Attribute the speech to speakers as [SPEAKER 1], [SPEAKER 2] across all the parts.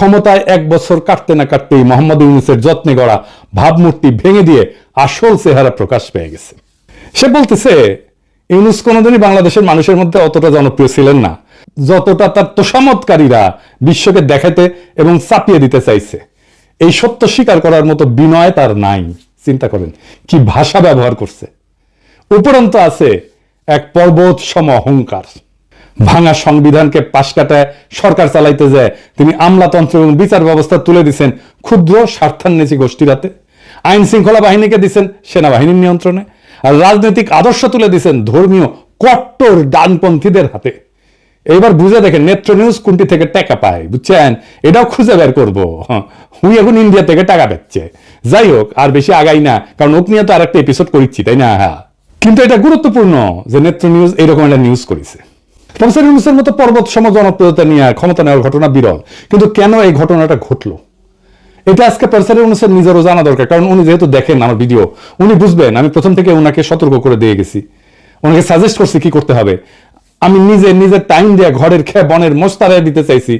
[SPEAKER 1] ক্ষমতায় এক বছর কাটতে না কাটতেই মোহাম্মদ ইউনুসের যত্নে গড়া ভাবমূর্তি ভেঙে দিয়ে আসল চেহারা প্রকাশ পেয়ে গেছে। সে বলতেছে, ইউনুস কোনোদিনই বাংলাদেশের মানুষের মধ্যে অতটা জনপ্রিয় ছিলেন না। যতটা তার তোষামতকারীরা বিশ্বকে দেখাতে এবং চাপিয়ে দিতে চাইছে, এই সত্য স্বীকার করার মতো বিনয় তার নাই। চিন্তা করেন, কি ভাষা ব্যবহার করছে। উপরন্ত আছে এক পর্বত সম অহংকার। ভাঙা সংবিধানকে পাশ কাটায় সরকার চালাইতে যায়। তিনি আমলাতন্ত্র এবং বিচার ব্যবস্থা তুলে দিচ্ছেন ক্ষুদ্র স্বার্থান্বেষী গোষ্ঠীর হাতে আইন শৃঙ্খলা বাহিনীকে দিচ্ছেন সেনাবাহিনীর নিয়ন্ত্রণে। আর রাজনৈতিক আদর্শ তুলে দিচ্ছেন ধর্মীয় কট্টর ডানপন্থীদের হাতে। এইবার বুঝে দেখেন নেত্র নিউজ কোনটি থেকে টাকা পায় বুঝছেন? এটাও খুঁজে বের করব। হ্যাঁ, হুই এখন ইন্ডিয়া থেকে টাকা পাচ্ছে যাই হোক আর বেশি আগাই না কারণ ওকে নিয়ে তো আর একটা এপিসোড করেছি তাই না? হ্যাঁ। কিন্তু এটা গুরুত্বপূর্ণ যে নেত্র নিউজ এরকম একটা নিউজ করেছে। প্রফেসর ইউনুসের মতো পর্বত সম জনপ্রিয়তা নিয়ে ক্ষমতা নেওয়ার ঘটনা বিরল। কিন্তু কেন এই ঘটনাটা ঘটলো? এটা আজকে প্রফেসর ইউনুসের নিজেরও জানা দরকার, কারণ উনি যেহেতু দেখেন আমার ভিডিও, উনি বুঝবেন, আমি প্রথম থেকে ওনাকে সতর্ক করে দিয়ে গেছি। ওনাকে সাজেস্ট করছি কি করতে হবে। আমি নিজে নিজের টাইম দিয়ে ঘরের খেয়ে বনের মোস্তারায় দিতে চাইছি।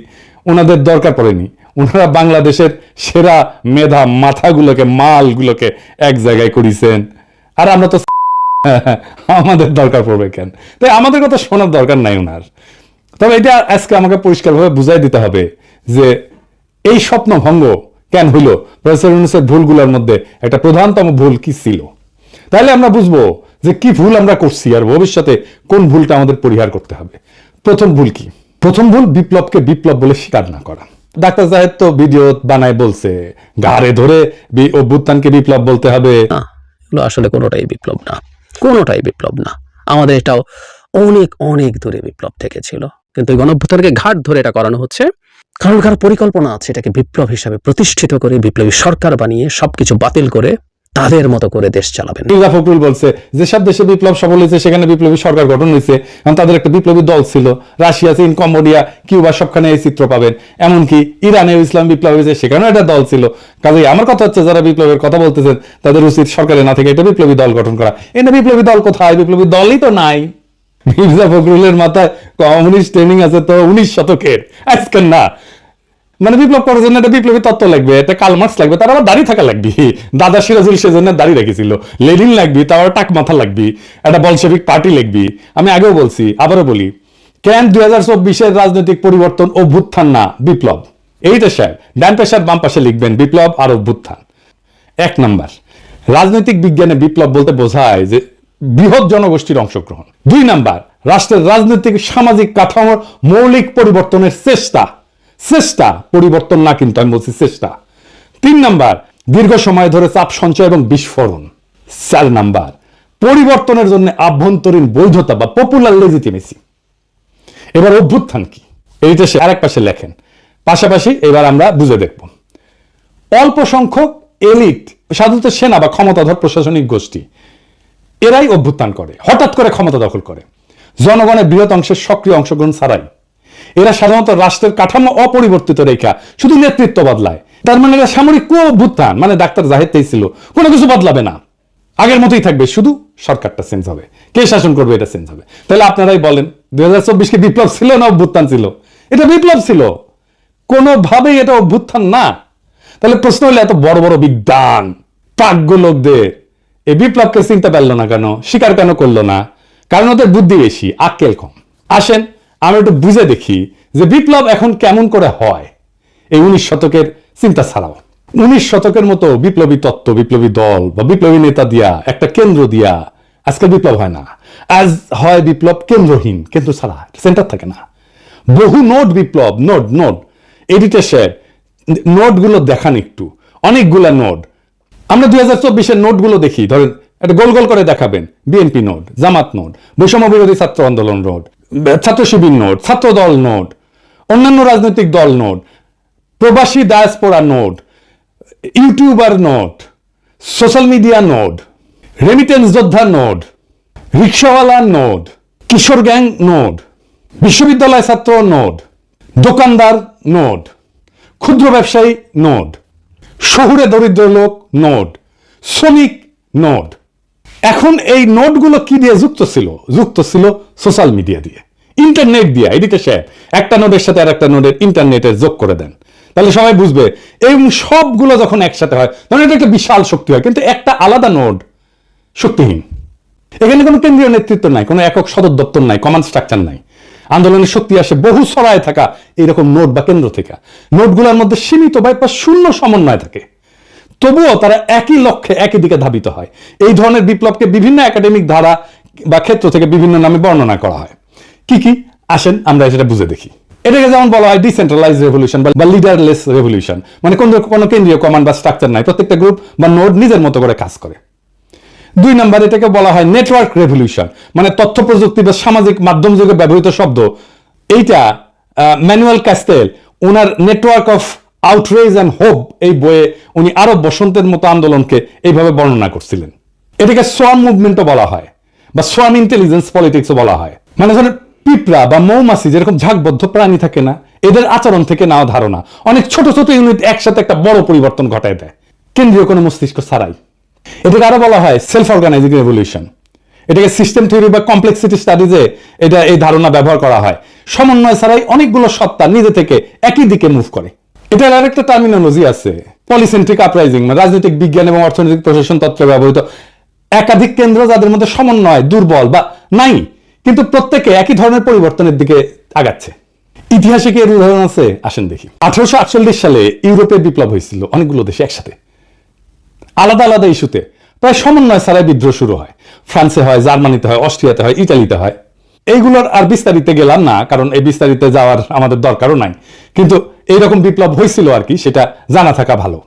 [SPEAKER 1] ওনাদের দরকার পড়েনি। ওনারা বাংলাদেশের সেরা মেধা মাথাগুলোকে, মালগুলোকে এক জায়গায় করিছেন আর আমরা তো আমাদের দরকার পড়বে কেন? তাই আমাদের কথা শোনার দরকার নাই ওনার। তবে এটা আজকে আমাকে পরিষ্কারভাবে বুঝাই দিতে হবে যে এই স্বপ্ন ভঙ্গ কেন হইল? প্রফেসর ইউনুসের ভুলগুলোর মধ্যে একটা প্রধানতম ভুল কি ছিল? তাহলে আমরা বুঝব যে কি ভুল আমরা করছি আর ভবিষ্যতে কোন ভুলটা আমাদের পরিহার করতে হবে। প্রথম ভুল কি? প্রথম ভুল বিপ্লবকে বিপ্লব বলে স্বীকার না করা। ডাক্তার জাহেদ তো ভিডিও বানায় বলছে, ঘাড়ে ধরে অভ্যুত্থানকে বিপ্লব বলতে হবে।
[SPEAKER 2] আসলে কোনোটাই বিপ্লব না। কোনোটাই বিপ্লব না। আমাদের এটাও অনেক অনেক দূরে বিপ্লব থেকে ছিল কিন্তু এই গণঅভ্যুত্থানকে ঘাট ধরে এটা করানো হচ্ছে কারণ কারও পরিকল্পনা আছে এটাকে বিপ্লব হিসাবে প্রতিষ্ঠিত করে, বিপ্লবী সরকার বানিয়ে সবকিছু বাতিল করে তাদের মতো করে দেশ চালাবেন।
[SPEAKER 1] মির্জা ফখরুল বলছে যেসব দেশে বিপ্লব সফল হয়েছে, সেখানে বিপ্লবী সরকার গঠন হয়েছে। এবং তাদের একটা বিপ্লবী দল ছিল। রাশিয়া, চীন, কম্বোডিয়া, কিউবা, সবখানে এই চিত্র পাবেন। এমনকি ইরানে ইসলাম বিপ্লব হয়েছে, সেখানেও একটা দল ছিল। কাজেই আমার কথা হচ্ছে, যারা বিপ্লবের কথা বলতেছেন, তাদের উচিত সরকারে না থেকে এটা বিপ্লবী দল গঠন করা। এটা বিপ্লবী দল কোথায়? বিপ্লবী দলই তো নাই। মির্জা ফখরুলের মাথায় কমিউনিস্ট ট্রেনিং আছে তো উনিশ শতকের। আজকের না। মানে বিপ্লব করার জন্য একটা বিপ্লবী তত্ত্ব লাগবে, একটা কালমার্কস লাগবে, তার আবার দাড়ি থাকা লাগবে। দাদা সিরাজুল সেজন্য দাড়ি রেখেছিল। লেনিন লাগবি, তার আবার টাক মাথা লাগবি, একটা বলশেবিক পার্টি লিখবি আমি আগেও বলছি, আবারও বলি, কেন দুই হাজার চব্বিশের রাজনৈতিক পরিবর্তন অভ্যুত্থান না? বিপ্লব। এইটা স্যার, ডান পেশার বাম পাশে লিখবেন, বিপ্লব আর অভ্যুত্থান। এক নাম্বার, রাজনৈতিক বিজ্ঞানে বিপ্লব বলতে বোঝায় যে বৃহৎ জনগোষ্ঠীর অংশগ্রহণ। দুই নাম্বার, রাষ্ট্রের রাজনৈতিক সামাজিক কাঠামোর মৌলিক পরিবর্তনের চেষ্টা। চেষ্টা, পরিবর্তন না কিন্তু, আমি বলছি চেষ্টা। তিন নাম্বার, দীর্ঘ সময় ধরে চাপ সঞ্চয় এবং বিস্ফোরণ। চার নাম্বার, পরিবর্তনের জন্য আভ্যন্তরীণ বৈধতা বা পপুলার লেজিটিমেসি এবার অভ্যুত্থান কি? এইটা সে আরেক পাশে লেখেন। পাশাপাশি এবার আমরা বুঝে দেখব। অল্প সংখ্যক এলিট, সাধারণত সেনা বা ক্ষমতাধর প্রশাসনিক গোষ্ঠী, এরাই অভ্যুত্থান করে, হঠাৎ করে ক্ষমতা দখল করে। জনগণের বৃহৎ অংশের সক্রিয় অংশগ্রহণ ছাড়াই। এরা সাধারণত রাষ্ট্রের কাঠামো অপরিবর্তিত রেখা, শুধু নেতৃত্ব বদলায়। তার মানে এরা সামরিক কো অভ্যুত্থান মানে ডাক্তার জাহেদতেই ছিল কোনো কিছু বদলাবে না। আগের মতোই থাকবে, শুধু সরকারটা চেঞ্জ হবে। কে শাসন করবে, এটা চেঞ্জ হবে। তাহলে আপনারাই বলেন, দুই হাজার চব্বিশকে বিপ্লব ছিল না অভ্যুত্থান ছিল? এটা বিপ্লব ছিল। কোনোভাবেই এটা অভ্যুত্থান না। তাহলে প্রশ্ন হলো, এত বড় বড় বিজ্ঞান প্রাজ্ঞ লোকদের, এই বিপ্লবকে চিনতে পারল না কেন? স্বীকার কেন করল না? কারণ ওদের বুদ্ধি বেশি, আক্কেল কম। আসেন আমরা একটু বুঝে দেখি যে বিপ্লব এখন কেমন করে হয়। এই উনিশ শতকের চিন্তা ছাড়াও। উনিশ শতকের মতো বিপ্লবী তত্ত্ব, বিপ্লবী দল বা বিপ্লবী নেতা দিয়া, একটা কেন্দ্র দিয়া আজকাল বিপ্লব হয় না। আজ হয় বিপ্লব কেন্দ্রহীন, কেন্দ্র ছাড়া, সেন্টার থাকে না। বহু নোট বিপ্লব, নোট নোট। এডিটে শেয়ার নোটগুলো দেখান একটু। অনেকগুলা নোট। আমরা দুই হাজার চব্বিশের নোটগুলো দেখি। ধরেন, একটা গোল গোল করে দেখাবেন। বিএনপি নোট, জামাত নোট, বৈষম্য বিরোধী ছাত্র আন্দোলন নোট। ছাত্র শিবির নোট, ছাত্র দল নোট, অন্যান্য রাজনৈতিক দল নোট, প্রবাসী diaspora note, YouTuber note social media note remittance যোদ্ধা নোট রিক্সাওয়ালা নোট, কিশোর গ্যাং নোট, বিশ্ববিদ্যালয় ছাত্র নোট, দোকানদার নোট, ক্ষুদ্র ব্যবসায়ী নোট, শহুরে দরিদ্র লোক নোট, শ্রমিক নোট এখন এই নোটগুলো কি দিয়ে যুক্ত ছিল? যুক্ত ছিল সোশ্যাল মিডিয়া দিয়ে। ইন্টারনেট দিয়ে। এদিকে সে একটা নোটের সাথে আর একটা নোটের ইন্টারনেটে যোগ করে দেন। তাহলে সবাই বুঝবে, এই সবগুলো যখন একসাথে হয় তখন এটা একটা বিশাল শক্তি হয়। কিন্তু একটা আলাদা নোট শক্তিহীন। এখানে কোনো কেন্দ্রীয় নেতৃত্ব নাই, কোনো একক সদর দপ্তর নাই কমান্ড স্ট্রাকচার নাই। আন্দোলনের শক্তি আসে বহু ছড়ায় থাকা এইরকম নোট বা কেন্দ্র থেকে। নোটগুলোর মধ্যে সীমিত বা শূন্য সমন্বয় থাকে। তবুও তারা একই লক্ষ্যে একই দিকে ধাবিত হয়। এই ধরনের বিপ্লবকে বিভিন্ন একাডেমিক ধারা বা ক্ষেত্র থেকে বিভিন্ন নামে বর্ণনা করা হয়। কি কি? আসেন, আমরা সেটা বুঝে দেখি। এটাকে যেমন বলা হয় ডিসেন্ট্রালাইজ রেভলিউশন বা লিডারলেস রেভলিউশন মানে কোন, কোনো কেন্দ্রীয় কমান্ড বা স্ট্রাকচার নাই। প্রত্যেকটা গ্রুপ বা নোড নিজের মতো করে কাজ করে। দুই নম্বর, এটাকে বলা হয় নেটওয়ার্ক রেভলিউশন মানে তথ্য প্রযুক্তি বা সামাজিক মাধ্যম যুগে ব্যবহৃত শব্দ। এইটা Manuel Castells owner network of outrage and hope এই বইয়ে উনি আরব বসন্তের মতো আন্দোলনকে এইভাবে বর্ণনা করছিলেন। এটাকে সোয়াম মুভমেন্টও বলা হয় বা সোয়াম ইন্টেলিজেন্স পলিটিক্সও বলা হয়। মানে ধরেন পিঁপড়া বা মৌমাছি যেরকম ঝাঁকবদ্ধ প্রাণী থাকে না, এদের আচরণ থেকে নেওয়া ধারণা। অনেক ছোট ছোট ইউনিট একসাথে একটা বড় পরিবর্তন ঘটায় দেয়। কেন্দ্রীয় কোনো মস্তিষ্ক ছাড়াই। এটাকে আরও বলা হয় সেলফ অর্গানাইজিং রেভলিউশন এটাকে সিস্টেম থিওরি বা কমপ্লেক্সিটি স্টাডিজে এটা এই ধারণা ব্যবহার করা হয়। সমন্বয় ছাড়াই অনেকগুলো সত্তা নিজে থেকে একই দিকে মুভ করে। এটার আরেকটা টার্মিনোলজি আছে। পলিসেন্ট্রিক আপরাইজিং মানে রাজনৈতিক বিজ্ঞান এবং অর্থনৈতিক প্রশাসন তত্ত্বে ব্যবহৃত একাধিক কেন্দ্র যাদের মধ্যে সমন্বয়, দুর্বল বা নাই, কিন্তু প্রত্যেকে একই ধরনের পরিবর্তনের দিকে আগাচ্ছে। ইতিহাসে কি এর উদাহরণ আছে? আসেন দেখি। আঠারোশো সালে ইউরোপে বিপ্লব হয়েছিল, অনেকগুলো দেশে একসাথে। আলাদা আলাদা ইস্যুতে প্রায় সমন্বয় ছাড়াই বিদ্রোহ শুরু হয়। ফ্রান্সে হয়, জার্মানিতে হয়, অস্ট্রিয়াতে হয় ইটালিতে হয়। এইগুলোর আর বিস্তারিতে গেলাম না, কারণ এই বিস্তারিতে যাওয়ার আমাদের দরকারও নাই। কিন্তু এইরকম বিপ্লব হয়েছিল আর কি, সেটা জানা থাকা ভালো।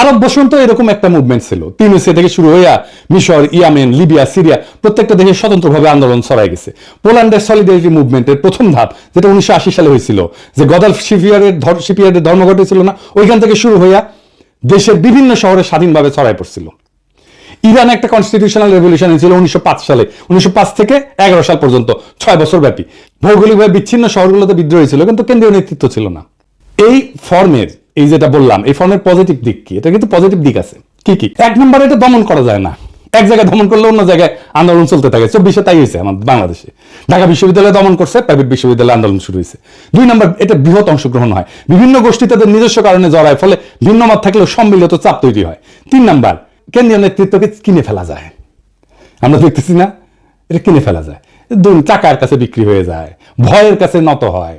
[SPEAKER 1] আরব বসন্ত এরকম একটা মুভমেন্ট ছিল। তিউনিসিয়া থেকে শুরু হইয়া মিশর, ইয়ামেন, লিবিয়া, সিরিয়া প্রত্যেকটা দেশে স্বতন্ত্রভাবে আন্দোলন ছড়াই গেছে। পোল্যান্ডের সলিডারিটি মুভমেন্টের প্রথম ধাপ, যেটা উনিশশো আশি সালে হয়েছিল যে গদাল শিপিয়ারের শিপিয়ারের ধর্মঘট ছিল না, ওইখান থেকে শুরু হইয়া দেশের বিভিন্ন শহরে স্বাধীনভাবে ছড়াই পড়ছিল। ইরান একটা কনস্টিটিউশনাল রেভলিউশন হয়েছিল উনিশশো সালে। উনিশশো পাঁচ থেকে এগারো সাল পর্যন্ত, ছয় বছর ব্যাপী। ভৌগোলিকভাবে বিচ্ছিন্ন শহরগুলোতে বিদ্রোহ হয়েছিল কিন্তু কেন্দ্রীয় নেতৃত্ব ছিল না। এই ফর্মের এই যেটা বললাম, এই ফর্মের পজিটিভ দিক কি? এটা কিন্তু পজিটিভ দিক আছে। কি কি? এক নম্বরে এটা দমন করা যায় না। এক জায়গায় দমন করলে অন্য জায়গায় আন্দোলন চলতে থাকে। চব্বিশে তাই হয়েছে আমাদের বাংলাদেশে। ঢাকা বিশ্ববিদ্যালয়ে দমন করছে, প্রাইভেট বিশ্ববিদ্যালয়ে আন্দোলন শুরু হয়েছে। দুই নম্বর, এটা বৃহৎ অংশগ্রহণ হয়। বিভিন্ন গোষ্ঠী তাদের নিজস্ব কারণে জড়ায়, ফলে ভিন্ন মত থাকলেও সম্মিলিত চাপ তৈরি হয়। তিন নম্বর কেন্দ্রীয় নেতৃত্বকে কিনে ফেলা যায়। আমরা দেখতেছি না, এটা কিনে ফেলা যায়। দুই টাকার কাছে বিক্রি হয়ে যায়, ভয়ের কাছে নত হয়।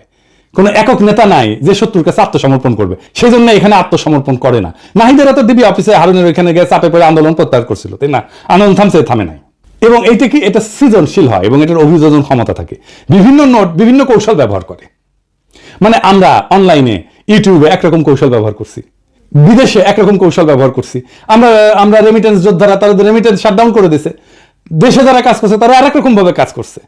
[SPEAKER 1] কোনো একক নেতা নাই যে শত্রুর কাছে আত্মসমর্পণ করবে। সেই জন্য এখানে আত্মসমর্পণ করে না। নাহিদেরা তো দিবি অফিসে হারুনের এখানে গিয়ে চাপে পড়ে আন্দোলন প্রত্যাহার করছিল, তাই না? আন্দোলন থামছে, থামে নাই। এবং এইটা কি? এটা সৃজনশীল হয় এবং এটার অভিযোজন ক্ষমতা থাকে। বিভিন্ন নোট, বিভিন্ন কৌশল ব্যবহার করে। মানে আমরা অনলাইনে ইউটিউবে একরকম কৌশল ব্যবহার করছি। বিদেশে একরকম কৌশল ব্যবহার করছি। আমরা আমরা রেমিটেন্স যোদ্ধারা তাদের রেমিটেন্স শাটডাউন করে দিছে। দেশে যারা কাজ করছে, তারা আরেক রকম ভাবে কাজ করছে।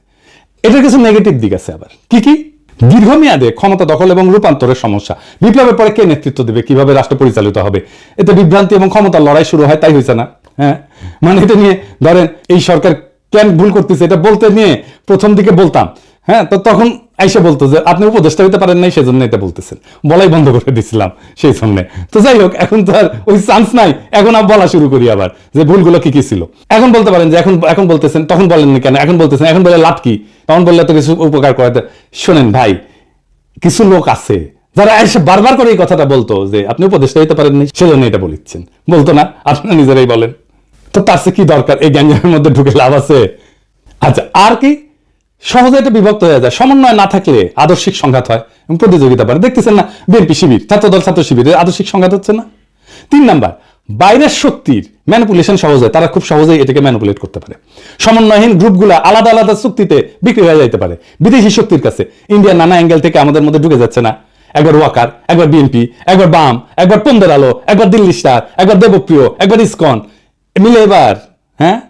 [SPEAKER 1] এটার কিছু নেগেটিভ দিক আছে আবার। কি কি? দীর্ঘমেয়াদে ক্ষমতা দখল এবং রূপান্তরের সমস্যা। বিপ্লবের পরে কে নেতৃত্ব দেবে? কীভাবে রাষ্ট্র পরিচালিত হবে? এতে বিভ্রান্তি এবং ক্ষমতার লড়াই শুরু হয়, তাই হয়েছে না? হ্যাঁ? মানে এটা নিয়ে, ধরেন, এই সরকার কেন ভুল করতেছে? এটা বলতে নিয়ে প্রথম দিকে বলতাম। হ্যাঁ? তো তখন আইসে বলতো যে, আপনি উপদেষ্টা হইতে পারেন নাই সেজন্য এটা বলতেছেন। বলাই বন্ধ করে দিছিলাম সেই জন্য। তো যাই হোক, এখন তো আর ওই চান্স নাই। এখন আর বলা শুরু করি আবার যে ভুলগুলো কি কি ছিল। এখন বলতে পারেন যে, এখন এখন বলতেছেন, তখন বলেননি কেন? এখন বলতেছেন, এখন বলে লাভ কি? তখন বললে তো কিছু উপকার করাতে। শোনেন ভাই, কিছু লোক আছে যারা এসে বারবার করে এই কথাটা বলতো যে, আপনি উপদেষ্টা হইতে পারেননি সেজন্য এটা বলিচ্ছেন। বলতো না, আপনারা নিজেরাই বলেন। তো তার কি দরকার? এই গ্যাঞ্জামের মধ্যে ঢুকে লাভ আছে? আচ্ছা আর কি সহজে এটা বিভক্ত হয়ে যায়। সমন্বয় না থাকলে আদর্শিক সংঘাত হয় এবং প্রতিযোগিতা বাড়ে। দেখতেছেন না, বিএনপি শিবির, ছাত্রদল, ছাত্র শিবির এর আদর্শিক সংঘাত হচ্ছে না? তিন নাম্বার, বাইরের শক্তির ম্যানিপুলেশন সহজ হয়। তারা খুব সহজেই এটাকে ম্যানিপুলেট করতে পারে। সমন্বয়হীন গ্রুপগুলো আলাদা আলাদা চুক্তিতে বিক্রি হয়ে যাইতে পারে। বিদেশি শক্তির কাছে। ইন্ডিয়ার নানা অ্যাঙ্গেল থেকে আমাদের মধ্যে ঢুকে যাচ্ছে না। একবার ওয়াকার, একবার বিএনপি, একবার বাম, একবার পন্দের আলো, একবার দিল্লি স্টার, একবার দেবপ্রিয়, একবার ইসকন। মিলে এবার হ্যাঁ?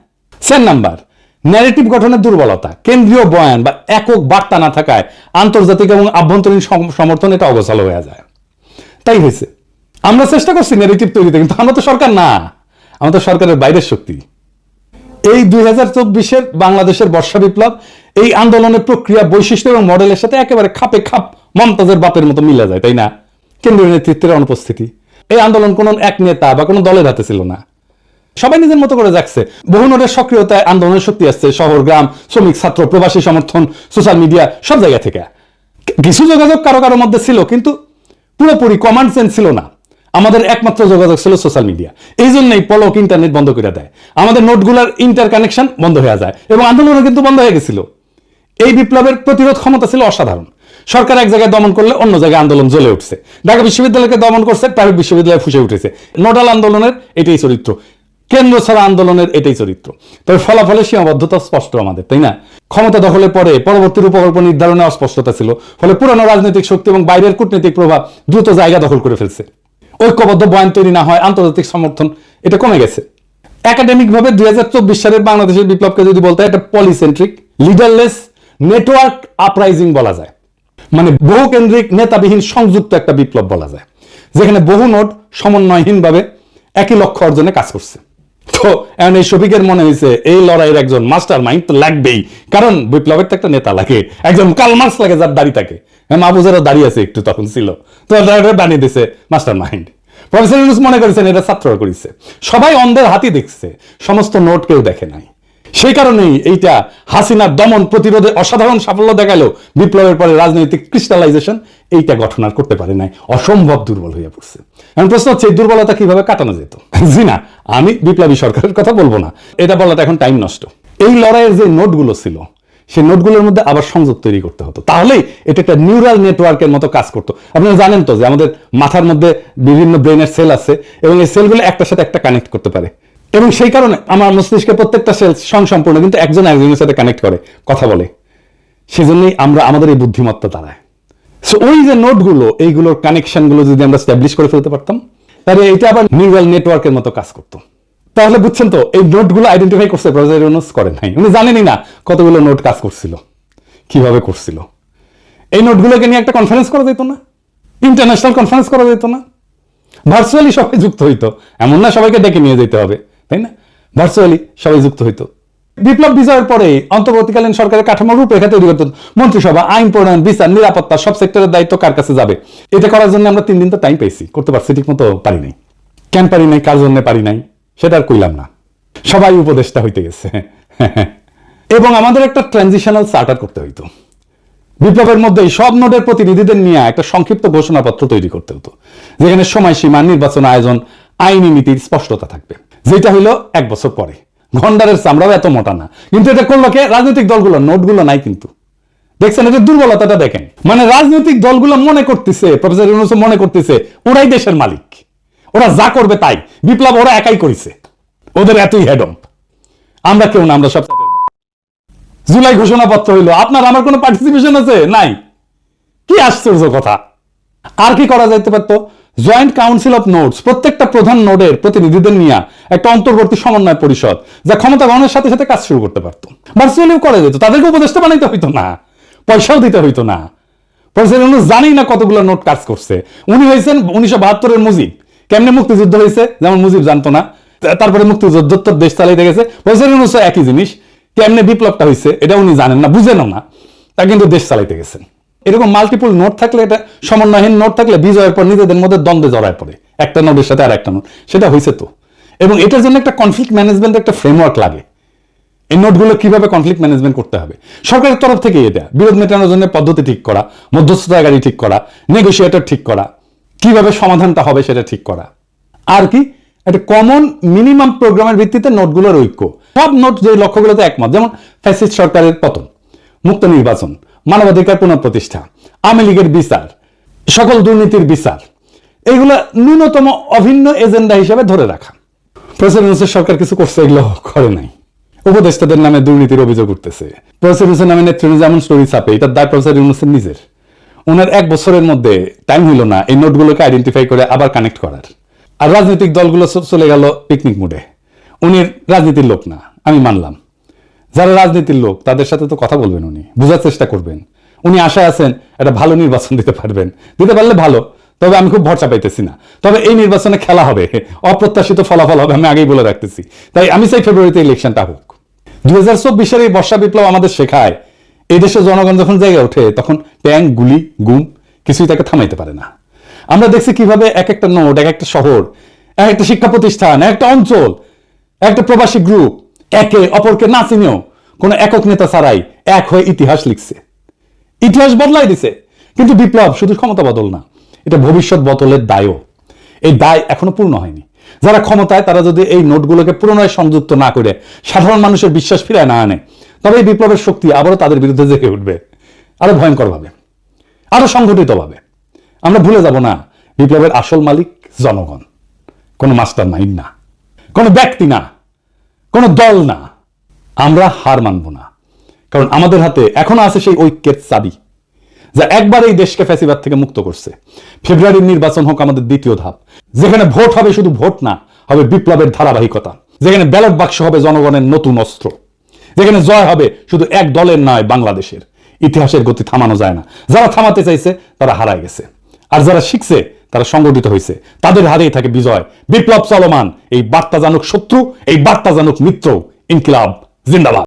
[SPEAKER 1] চার নাম্বার ন্যারেটিভ গঠনের দুর্বলতা, কেন্দ্রীয় বয়ান বা একক বার্তা না থাকায় আন্তর্জাতিক এবং আভ্যন্তরীণ সমর্থন এটা অগোছাল হয়ে যায়। তাই হয়েছে। আমরা চেষ্টা করছি ন্যারেটিভ তৈরিতে, কিন্তু আমরা তো সরকার না। আমরা তো সরকারের বাইরের শক্তি। এই দুই হাজার চব্বিশের বাংলাদেশের বর্ষা বিপ্লব, এই আন্দোলনের প্রক্রিয়া, বৈশিষ্ট্য এবং মডেলের সাথে একেবারে খাপে খাপ মমতাজের বাপের মতো মিলে যায়, তাই না? কেন্দ্রীয় নেতৃত্বের অনুপস্থিতি। এই আন্দোলন কোনো এক নেতা বা কোনো দলের হাতে ছিল না। সবাই নিজের মতো করে যাচ্ছে। বহু নোটের সক্রিয়তায় আন্দোলনের শক্তি আসছে, শহর, গ্রাম, শ্রমিক, ছাত্র, প্রবাসী সমর্থন সোশ্যাল মিডিয়া সব জায়গা থেকে। কিছু যোগাযোগ কারও কারোর মধ্যে ছিল, কিন্তু পুরোপুরি কমান্ড সেন্স ছিল না। আমাদের একমাত্র যোগাযোগ ছিল সোশ্যাল মিডিয়া এই জন্যই পলক ইন্টারনেট বন্ধ করে দেয়। আমাদের নোটগুলোর ইন্টার কানেকশন বন্ধ হয়ে যায় এবং আন্দোলনও কিন্তু বন্ধ হয়ে গেছিল। এই বিপ্লবের প্রতিরোধ ক্ষমতা ছিল অসাধারণ। সরকার এক জায়গায় দমন করলে অন্য জায়গায় আন্দোলন জ্বলে উঠছে। ঢাকা বিশ্ববিদ্যালয়কে দমন করছে, প্রাইভেট বিশ্ববিদ্যালয় ফুসে উঠেছে। নোডাল আন্দোলনের এটাই চরিত্র। কেন্দ্র ছাড়া আন্দোলনের এটাই চরিত্র। তবে ফলাফলের সীমাবদ্ধতা স্পষ্ট আমাদের, তাই না? ক্ষমতা দখলের পরে পরবর্তী রূপকল্প নির্ধারণে অস্পষ্টতা ছিল, ফলে পুরানো রাজনৈতিক শক্তি এবং বাইরের কূটনৈতিক প্রভাব দ্রুত জায়গা দখল করে ফেলছে। ঐক্যবদ্ধ বয়ান তৈরি না হয় আন্তর্জাতিক সমর্থন, এটা কমে গেছে। একাডেমিক ভাবে দুই সালের বাংলাদেশের বিপ্লবকে যদি বলতে হয়, এটা পলিসেন্ট্রিক লিডারলেস নেটওয়ার্ক আপরাইজিং বলা যায়। মানে বহু কেন্দ্রিক নেতাবিহীন সংযুক্ত একটা বিপ্লব বলা যায়, যেখানে বহু নোট সমন্বয়হীনভাবে একই লক্ষ্য অর্জনে কাজ করছে। তো, এখন এই শফিকের মনে হয়েছে এই লড়াইয়ের একজন মাস্টার মাইন্ড তো লাগবেই। কারণ বিপ্লবের তো একটা নেতা লাগে। একজন কালমার্স লাগে যার দাড়ি থাকে। হ্যাঁ মাহবুজেরও দাঁড়িয়ে আছে একটু তখন ছিল। তো ড্রাইভার বানিয়ে দিছে মাস্টার মাইন্ড প্রফেসর মনে করেছেন এটা ছাত্ররা করেছে। সবাই অন্ধের হাতি দেখছে। সমস্ত নোট কেউ দেখে নাই। সেই কারণেই এইটা হাসিনার দমন প্রতিরোধে অসাধারণ সাফল্য দেখাল। বিপ্লবের পরে রাজনৈতিক ক্রিস্টালাইজেশন, এইটা আর করতে পারে নাই। অসম্ভব দুর্বল হয়ে পড়ছে। এখন প্রশ্ন হচ্ছে, এই দুর্বলতা কীভাবে কাটানো যেত? জি না, আমি বিপ্লবী সরকারের কথা বলব না। এটা বলাটা এখন টাইম নষ্ট। এই লড়াইয়ের যে নোটগুলো ছিল, সেই নোটগুলোর মধ্যে আবার সংযোগ তৈরি করতে হতো। তাহলেই এটা একটা নিউরাল নেটওয়ার্কের মতো কাজ করতো। আপনারা জানেন তো যে আমাদের মাথার মধ্যে বিভিন্ন ব্রেনের সেল আছে এবং এই সেলগুলো একটার সাথে একটা কানেক্ট করতে পারে। এবং সেই কারণে আমার মস্তিষ্কের প্রত্যেকটা সেল সংসম্পূর্ণ কিন্তু একজন একজনের সাথে কানেক্ট করে, কথা বলে। সেজন্যই আমরা আমাদের এই বুদ্ধিমত্তা দাঁড়ায়। সো ওই যে নোটগুলো, এইগুলোর কানেকশনগুলো যদি আমরা স্ট্যাবলিশ করে ফেলতে পারতাম, তাহলে এটা আবার নিউরাল নেটওয়ার্কের মতো কাজ করতো। তাহলে বুঝছেন তো, এই নোটগুলো আইডেন্টিফাই করছে ইউনুস করেন নাই। উনি জানেনই না কতগুলো নোট কাজ করছিল, কীভাবে করছিল। এই নোটগুলোকে নিয়ে একটা কনফারেন্স করা যেত না ইন্টারন্যাশনাল কনফারেন্স করা যেত না। ভার্চুয়ালি সবাই যুক্ত হইতো, এমন না সবাইকে ডেকে নিয়ে যেতে হবে। তাই না? ভার্চুয়ালি সবাই যুক্ত হইতো। বিপ্লব বিজয়ের পরে অন্তর্বর্তীকালীন সরকারের কাঠামো রূপরেখা তৈরি করতে। মন্ত্রিসভা, আইন প্রণয়ন, বিচার, নিরাপত্তা সব সেক্টরের দায়িত্ব কার কাছে যাবে? এটা করার জন্য আমরা তিন দিন তো টাইম পেয়েছি করতে পারছি ঠিক মতো পারি নাই। কেন পারি নাই, কার জন্য পারি নাই, সেটা আর কইলাম না। সবাই উপদেষ্টা হইতে গেছে। এবং আমাদের একটা ট্রানজিশনাল চার্টার করতে হইতো। বিপ্লবের মধ্যে সব নোডের প্রতিনিধিদের নিয়ে একটা সংক্ষিপ্ত ঘোষণাপত্র তৈরি করতে হতো। যেখানে সময়সীমা, নির্বাচন আয়োজন, আইনি নীতির স্পষ্টতা থাকবে। যেটা হইল এক বছর পরে। ঘন্টারের চামড়াও এত মোটা না। কিন্তু এটা করল কে? রাজনৈতিক দলগুলো, নোটগুলো নাই কিন্তু। দেখছেন এদের দুর্বলতাটা দেখেন। মানে রাজনৈতিক দলগুলো মনে করতেছে, প্রফেসর ইউনুস মনে করতেছে, ওরাই দেশের মালিক। ওরা যা করবে তাই। বিপ্লব ওরা একাই করেছে। ওদের এতই হেডম আমরা কেউ না, আমরা সব জুলাই ঘোষণাপত্র হইল। আপনার আমার কোনো পার্টিসিপেশন আছে? নাই। কি আশ্চর্য কথা। আর কি করা যাইতে পারতো? জয়েন্ট কাউন্সিল অফ নোটস প্রত্যেকটা প্রধান নোডের প্রতিনিধিদের নিয়ে একটা অন্তর্বর্তী সমন্বয় পরিষদ, যা ক্ষমতা গ্রহণের সাথে সাথে কাজ শুরু করতে পারতো। ভার্চুয়ালিও করা যেত তাদেরকে উপদেষ্টা বানাইতে হইতো না, পয়সাও দিতে হইতো না। প্রফেসর ইউনুস জানেই না কতগুলো নোট কাজ করছে। উনি হয়েছেন উনিশশো বাহাত্তরের মুজিব। কেমনে মুক্তিযুদ্ধ হয়েছে যেমন মুজিব জানতো না তারপরে মুক্তিযুদ্ধোত্তর দেশ চালাইতে গেছে। ইউনুস একই জিনিস, কেমনে বিপ্লবটা হয়েছে এটা উনি জানেন না, বুঝেনও না। তা কিন্তু দেশ চালাইতে গেছেন। এরকম মাল্টিপল নোট থাকলে এটা সমন্বয়হীন নোট থাকলে বিজয়ের পর নিজেদের মধ্যে দ্বন্দ্বে জড়ায় পড়ে। একটা নোটের সাথে আর একটা নোট। সেটা হয়েছে তো। এবং এটার জন্য একটা কনফ্লিক্ট ম্যানেজমেন্ট একটা ফ্রেমওয়ার্ক লাগে। এই নোটগুলো কীভাবে কনফ্লিক্ট ম্যানেজমেন্ট করতে হবে? সরকারের তরফ থেকে এটা বিরোধ মেটানোর জন্য পদ্ধতি ঠিক করা মধ্যস্থতাকারী ঠিক করা নেগোসিয়েটর ঠিক করা। কীভাবে সমাধানটা হবে সেটা ঠিক করা। আর কি? একটা কমন মিনিমাম প্রোগ্রামের ভিত্তিতে নোটগুলোর ঐক্য। সব নোট যে লক্ষ্যগুলোতে একমত, যেমন ফ্যাসিস্ট সরকারের পতন, মুক্ত নির্বাচন, মানবাধিকার পুনঃপ্রতিষ্ঠা, আওয়ামী লীগের বিচার, সকল দুর্নীতির বিচার। এইগুলো ন্যূনতম অভিন্ন এজেন্ডা হিসেবে ধরে রাখা। প্রেসিডেন্সের সরকার কিছু করছে, এগুলো করে নাই। উপদেষ্টাদের নামে দুর্নীতির অভিযোগ উঠতেছে। প্রফেসর ইউনুসের নামে নেতৃত্ব যেমন স্টোরি ছাপে, এটা দায় প্রফেসর ইউনুসের নিজের। ওনার এক বছরের মধ্যে টাইম হইল না এই নোটগুলোকে আইডেন্টিফাই করে আবার কানেক্ট করার। আর রাজনৈতিক দলগুলো চলে গেল পিকনিক মুডে উনি রাজনীতির লোক না, আমি মানলাম। যারা রাজনীতির লোক, তাদের সাথে তো কথা বলবেন উনি, বোঝার চেষ্টা করবেন। উনি আশায় আছেন একটা ভালো নির্বাচন দিতে পারবেন। দিতে পারলে ভালো তবে আমি খুব ভরসা পাইতেছি না। তবে এই নির্বাচনে খেলা হবে। অপ্রত্যাশিত ফলাফল হবে, আমি আগেই বলে রাখতেছি। তাই আমি চাই ফেব্রুয়ারিতে ইলেকশনটা হোক। দুই হাজার চব্বিশের এই বর্ষা বিপ্লব আমাদের শেখায়, এই দেশের জনগণ যখন জেগে ওঠে, তখন ট্যাঙ্ক গুলি, গুম, কিছুই তাকে থামাইতে পারে না। আমরা দেখছি কীভাবে এক একটা নোট এক একটা শহর, এক একটা শিক্ষা প্রতিষ্ঠান একটা অঞ্চল একটা প্রবাসী গ্রুপ একে অপরকে না চিনেও কোনো একক নেতা ছাড়াই এক হয়ে ইতিহাস লিখছে। ইতিহাস বদলাই দিছে। কিন্তু বিপ্লব শুধু ক্ষমতা বদল না। এটা ভবিষ্যৎ বদলের দায়ও। এই দায় এখনও পূর্ণ হয়নি। যারা ক্ষমতায়, তারা যদি এই নোটগুলোকে পুনরায় সংযুক্ত না করে সাধারণ মানুষের বিশ্বাস ফিরায় না আনে, তবে এই বিপ্লবের শক্তি আবারও তাদের বিরুদ্ধে জেগে উঠবে। আরও ভয়ঙ্করভাবে। আরও সংগঠিতভাবে আমরা ভুলে যাব না, বিপ্লবের আসল মালিক জনগণ। কোনো মাস্টার মাইন্ড না। কোনো ব্যক্তি না। কোনো দল না। আমরা হার মানব না। কারণ আমাদের হাতে এখনও আছে সেই ঐক্যের চাবি। যা একবার এই দেশকে ফ্যাসিবাদ থেকে মুক্ত করছে। ফেব্রুয়ারির নির্বাচন হোক আমাদের দ্বিতীয় ধাপ। যেখানে ভোট হবে শুধু ভোট না, হবে বিপ্লবের ধারাবাহিকতা। যেখানে ব্যালট বাক্স হবে জনগণের নতুন অস্ত্র। যেখানে জয় হবে শুধু এক দলের নয়, বাংলাদেশের। ইতিহাসের গতি থামানো যায় না। যারা থামাতে চাইছে, তারা হারায় গেছে। আর যারা শিখছে, তারা সংগঠিত হয়েছে। তাদের হাতেই থাকে বিজয়। বিপ্লব চলমান। এই বার্তা জানুক শত্রু, এই বার্তা জানুক মিত্র। ইনকিলাব, জিন্দাবাদ।